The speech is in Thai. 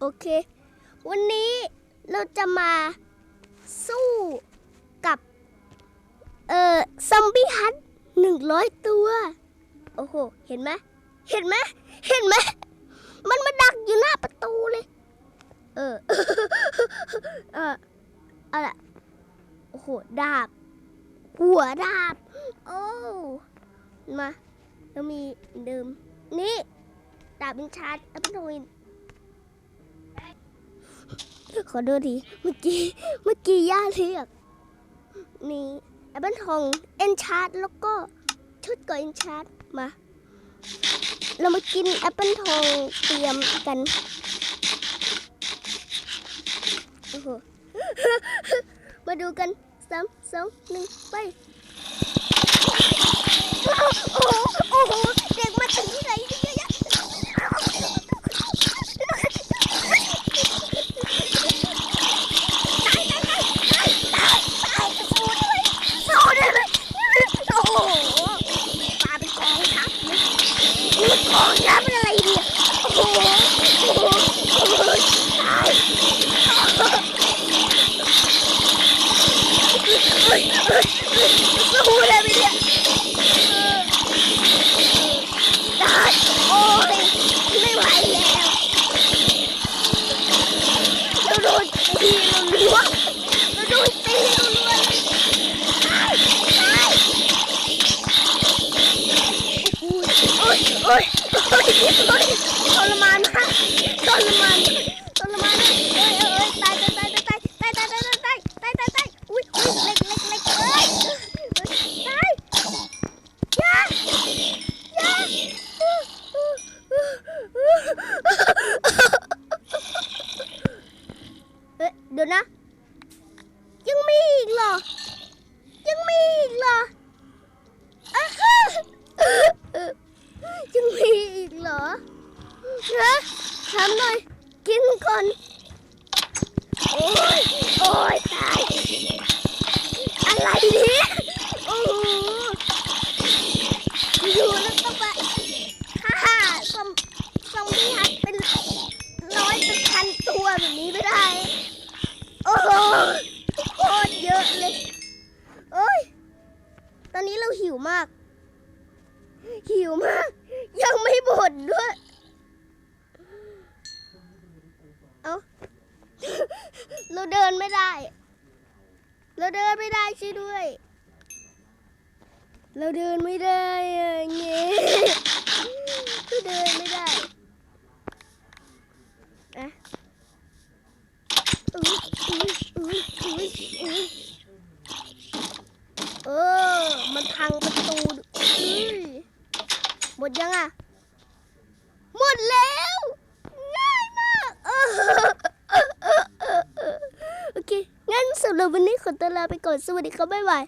โอเค วันนี้เราจะมาสู้กับ เอ่อ ซอมบี้ฮันหนึ่งร้อยตัว โอ้โห เห็นไหมเห็นไหมเห็นไหมมันมาดักอยู่หน้าประตูเลย เออ เอออะไรโอ้โห ดาบ หัวดาบ โอ้ มาเรามีเดิม นี่ ดาบบินชาร์จแอปเปิลทวิน ขอดูที เมื่อกี้ เมื่อกี้ย่าเรียก นี่แอปเปิลทองเอนชาร์จแล้วก็ชุดก่อเอนชาร์จมา เรามากินแอปเปิลทองเตรียมกันโอ้โหมาดูกันสามสองหนึ่งไปโอ้โห โอ้โห เด็กมาถึงที่ไหนเยอะแยะสู้ได้ไหมโอ้โหปลาเป็นกองทัพเลยนี่กองทัพเป็นอะไรเนี่ย โอ้โห โอ้โห โอ้โหตายเฮ้ย เฮ้เฮ้ยได้ไหมเนี่ยได้โอ้ยไม่ไหวแล้วเราโดนตีเราล้วนเราโดนตีเราล้วนตายตายโอ้ยโอ้ยโอ้ยโอ้ยทรมานมากทรมานทรมานเอ้ยเอ้ยเอ้ยตาย นะ ยังมีอีกเหรอ ยังมีอีกเหรอยังมีอีกเหรอนะถามหน่อย กินก่อน โอ้ยตาย อะไรเนี่ยโอ้โหอยู่แล้วก็ไป ฆ่าซอมซอมบี้ฮัทเป็นร้อยเป็นพันตัวแบบนี้ไม่ได้ โอ้โหโคตร เลยโอ้ย ตอนนี้เราหิวมาก หิวมาก ยังไม่หมดด้วย เอาเราเดินไม่ได้ เราเดินไม่ได้ช่วยด้วย เราเดินไม่ได้อะเงี้ย ก็เดินไม่ได้อะอุ๊ยอุ๊ยอุ๊ยอุ๊ยอุ๊ยเออ มันพังประตูอุ้ย หมดยังอะ หมดแล้ว ง่ายมากโอเค งั้นสำหรับวันนี้ขอตัวลาไปก่อน สวัสดีครับบ๊ายบาย